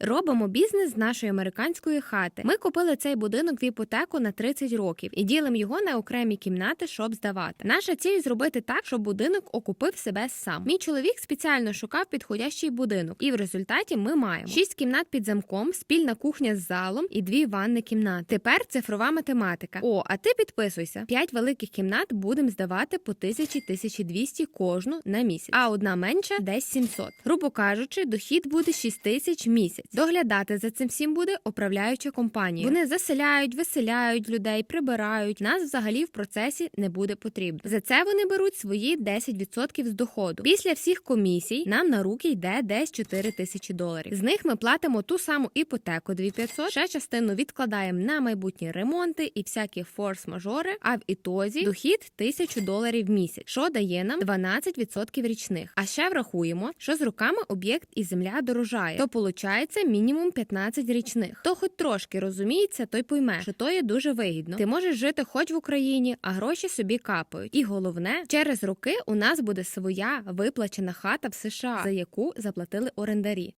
Робимо бізнес з нашої американської хати. Ми купили цей будинок в іпотеку на 30 років і ділимо його на окремі кімнати, щоб здавати. Наша ціль зробити так, щоб будинок окупив себе сам. Мій чоловік спеціально шукав підходящий будинок, і в результаті ми маємо 6 кімнат під замком, спільна кухня з залом і дві ванни кімнати. Тепер цифрова математика. О, а ти підписуйся. 5 великих кімнат будемо здавати по 1000-1200 кожну на місяць, а одна менша десь 700. Грубо кажучи, дохід буде 6 тисяч місяць. Доглядати за цим всім буде управляюча компанія. Вони заселяють, виселяють людей, прибирають. Нас взагалі в процесі не буде потрібно. За це вони беруть свої 10% з доходу. Після всіх комісій нам на руки йде десь 4 тисячі доларів. З них ми платимо ту саму іпотеку 2500, ще частину відкладаємо на майбутні ремонти і всякі форс-мажори. А в ітозі дохід 1000 доларів в місяць, що дає нам 12% річних. А ще врахуємо, що з роками об'єкт і земля дорожає, то получається мінімум 15 річних. Хто хоч трошки розуміється, той пойме, що то є дуже вигідно. Ти можеш жити хоч в Україні, а гроші собі капають. І головне, через роки у нас буде своя виплачена хата в США, за яку заплатили орендарі.